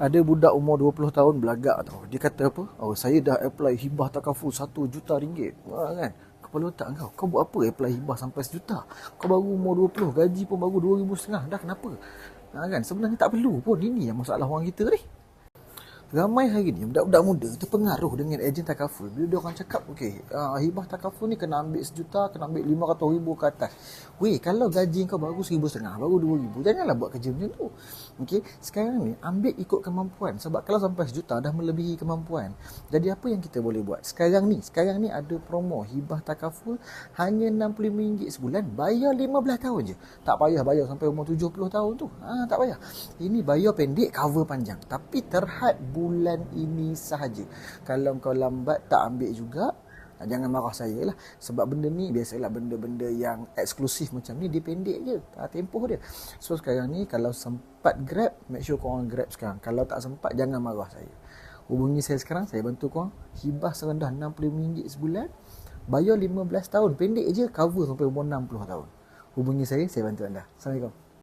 Ada budak umur 20 tahun belagak tau. Dia kata apa? Oh, saya dah apply hibah takaful 1 juta ringgit. Ha, kan? Kepala otak kau. Kau buat apa apply hibah sampai sejuta? Kau baru umur 20, gaji pun baru 2,500 setengah. Dah kenapa? Ha, kan? Sebenarnya tak perlu pun. Ini yang masalah orang kita ni. Ramai hari ni budak-budak muda terpengaruh dengan ejen takaful. Bila dia orang cakap, okey, uh, hibah takaful ni kena ambil sejuta, kena ambil lima ratus ribu ke atas. Weh, kalau gaji kau baru seribu setengah, baru dua ribu, janganlah buat kerja macam tu. Okey, sekarang ni ambil ikut kemampuan. Sebab kalau sampai sejuta dah melebihi kemampuan. Jadi apa yang kita boleh buat? Sekarang ni, sekarang ni ada promo hibah takaful hanya RM65 sebulan, bayar 15 tahun je. Tak payah bayar sampai umur 70 tahun tu. Ha, tak payah. Ini bayar pendek, cover panjang. Tapi terhad bulan ini sahaja. Kalau kau lambat tak ambil juga, ah, jangan marah saya lah. Sebab benda ni biasalah benda-benda yang eksklusif macam ni dia pendek je. Ha, tempoh dia. So sekarang ni kalau sempat grab, make sure korang grab sekarang. Kalau tak sempat, jangan marah saya. Hubungi saya sekarang, saya bantu korang. Hibah serendah RM65 sebulan. Bayar 15 tahun. Pendek je, cover sampai umur 60 tahun. Hubungi saya, saya bantu anda. Assalamualaikum.